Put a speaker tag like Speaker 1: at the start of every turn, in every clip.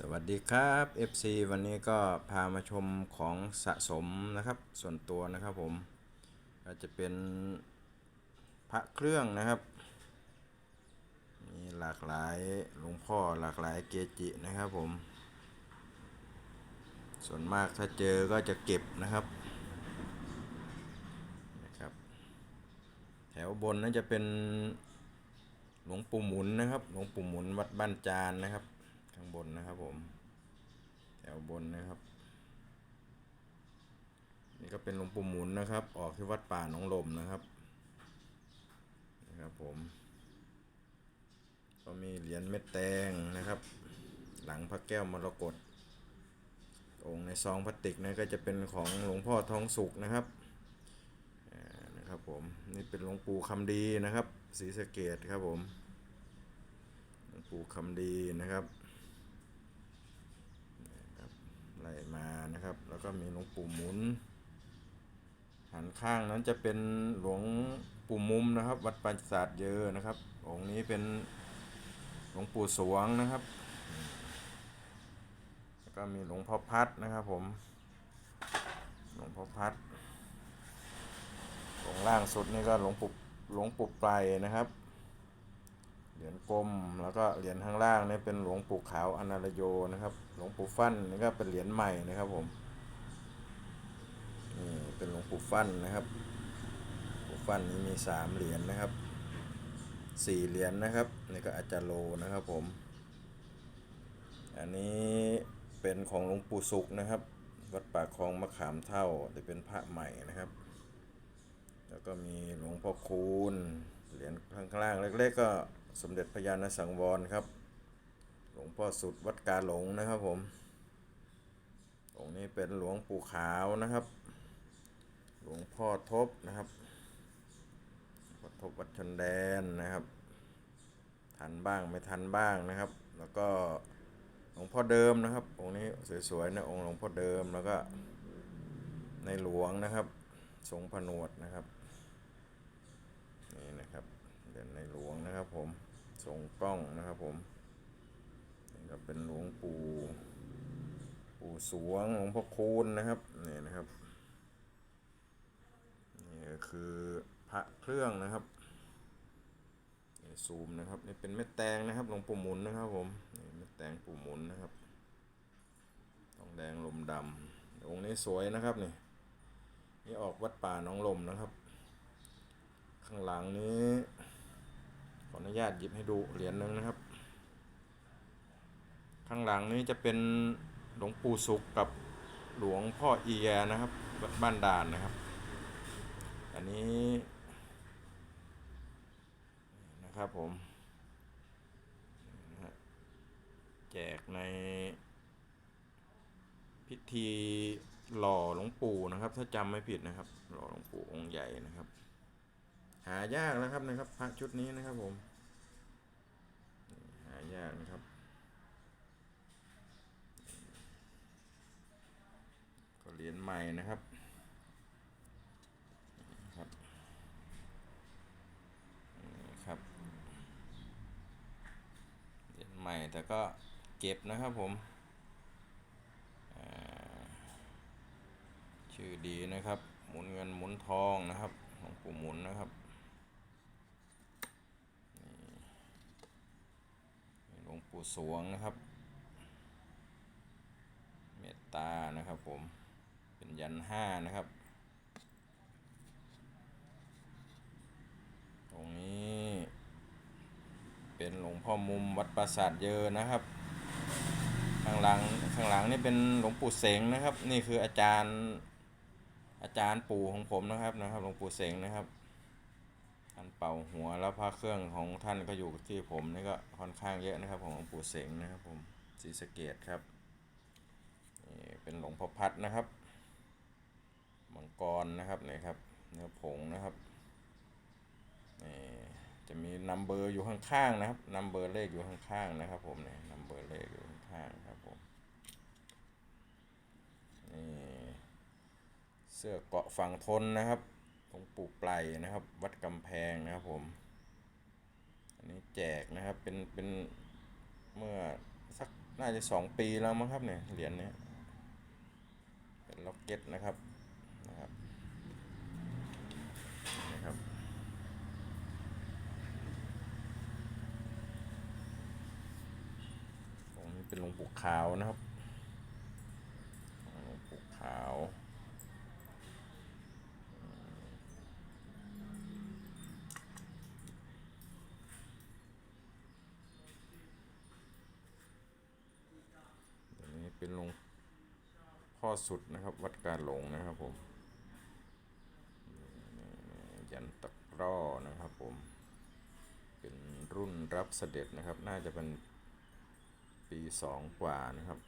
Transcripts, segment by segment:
Speaker 1: สวัสดีครับ FC วันนี้ก็พามาชมของสะสมนะครับ ส่วนตัวนะครับผมก็จะเป็นพระเครื่องนะครับ มีหลากหลายหลวงพ่อหลากหลายเกจินะครับผม ส่วนมากถ้าเจอก็จะเก็บนะครับนะครับ แถวบนนั้นจะเป็นหลวงปู่หมุนนะครับ หลวงปู่หมุนวัดบ้านจานนะครับ ข้างบนนะครับผม แถวบนนะครับ นี่ก็เป็นหลวงปู่หมุนนะครับ ออกที่วัดป่าหนองลมนะครับนะครับผมก็มีเหรียญเม็ดแตงนะครับ หลังพระแก้วมรกตองค์ในซองพลาสติกนะก็จะเป็นของหลวงพ่อทองสุกนะครับอ่านะครับผมนี่เป็นหลวงปู่คำดีนะครับศรีสะเกดครับผมหลวงปู่คำดีนะครับไล่ มานะครับ แล้วก็มีหลวงปู่หมุน หันข้างนั้นจะเป็นหลวงปู่มุมนะครับ วัดปัญจศาสตร์เยอะนะครับ องค์นี้เป็นหลวงปู่สวงนะครับ แล้วก็มีหลวงพ่อพัดนะครับผม หลวงพ่อพัดองค์ล่างสุดนี่ก็หลวงปู่หลวงปู่ไตรนะครับ เหรียญกลมแล้วก็เหรียญข้างล่างนี่เป็นหลวงปู่ขาวอนาลโยนะครับ หลวงปู่ฟั่นนี่ก็เป็นเหรียญใหม่นะครับผมนี่เป็นหลวงปู่ฟั่นนะครับปู่ฟั่นนี้มีสามเหรียญนะครับสี่เหรียญนะครับนี่ก็อาจารย์โลนะครับผม อันนี้เป็นของหลวงปู่สุขนะครับ วัดป่าคลองมะขามเท่าแต่เป็นพระใหม่นะครับ แล้วก็มีหลวงพ่อคูณเหรียญข้างล่างเล็กๆก็ สมเด็จพระญาณสังวรครับ หลวงพ่อสุดวัดกาหลงนะครับผมองค์นี้เป็นหลวงปู่ขาวนะครับ หลวงพ่อทบนะครับพ่อทบวัดชนแดนนะครับ ทันบ้างไม่ทันบ้างนะครับ แล้วก็หลวงพ่อเดิมนะครับ องค์นี้สวยๆนะองค์หลวงพ่อเดิมแล้วก็ในหลวงนะครับทรงผนวดนะครับนี่นะครับเด่นในหลวงนะครับผม ทรงกล้องนะครับผมนี่ก็เป็นหลวงปู่ปู่สวงหลวงพ่อคูณนะครับนี่นะครับนี่ก็คือพระเครื่องนะครับนี่ซูมนะครับนี่เป็นเม็ดแตงนะครับหลวงปู่หมุนนะครับผมนี่เม็ดแตงปู่หมุนนะครับทองแดงลมดำองค์นี้สวยนะครับนี่นี่ออกวัดป่าน้องลมนะครับ ข้างหลังนี้ ขออนุญาตหยิบให้ดูเหรียญหนึ่งนะครับ ข้างหลังนี้จะเป็นหลวงปู่สุขกับหลวงพ่อเอียนะครับ บ้านด่านนะครับ อันนี้นะครับผมแจกในพิธีหล่อหลวงปู่นะครับ ถ้าจำไม่ผิดนะครับ หล่อหลวงปู่องค์ใหญ่นะครับ หายากนะครับนะครับ พระชุดนี้นะครับผม หายากนะครับ ก็เหรียญใหม่นะครับครับครับเหรียญใหม่แต่ก็เก็บนะครับผมชื่อดีนะครับ หมุนเงินหมุนทองนะครับของปู่หมุนนะครับนี่หลวง ปู่สวงนะครับ เมตตานะครับผม เป็นยันห้านะครับ ตรงนี้เป็นหลวงพ่อมุมวัดปราสาทเยอนะครับ ข้างหลังข้างหลังนี่เป็นหลวงปู่เสงนะครับ นี่คืออาจารย์อาจารย์ปู่ของผมนะครับนะครับ หลวงปู่เสงนะครับ ท่านเป่าหัวแล้วพระเครื่องของท่านก็อยู่ที่ผมนี่ก็ค่อนข้างเยอะนะครับของหลวงปู่เสงนะครับผมศรีสะเกดครับนี่เป็นหลวงพ่อพัดนะครับมังกรนะครับนี่ครับเนื้อผงนะครับนี่จะมีนัมเบอร์อยู่ข้างๆนะครับนัมเบอร์เลขอยู่ข้างๆนะครับผมเนี่ยนัมเบอร์เลขอยู่ข้างๆครับผมนี่เสื้อเกาะฝั่งทนนะครับ หลวงปู่ไพรนะครับ วัดกำแพงนะครับผม อันนี้แจกนะครับเป็นเป็นเมื่อสักน่าจะสองปีแล้วมั้งครับเนี่ยเหรียญเนี้ยเป็นล็อกเก็ตนะครับนะครับนะครับตรงนี้เป็นหลวงปู่ขาวนะครับหลวงปู่ขาวอันนี้ เป็นหลวงพ่อสุดนะครับ วัดการหลงนะครับผมยันตะกร้อนะครับผม เป็นรุ่นรับเสด็จนะครับ น่าจะเป็นปีสองกว่านะครับ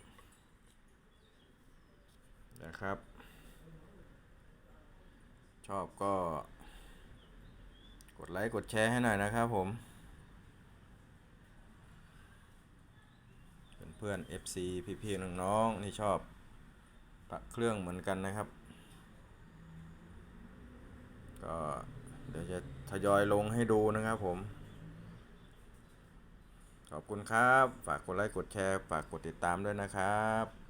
Speaker 1: นะครับ ชอบก็ กดไลค์ กดแชร์ให้หน่อยนะครับผม เพื่อน FC พี่ๆน้องๆนี่ชอบพระเครื่องเหมือนกันนะครับ ก็เดี๋ยวจะทยอยลงให้ดูนะครับผม ขอบคุณครับ ฝากกดไลค์กดแชร์ ฝากกดติดตามด้วยนะครับ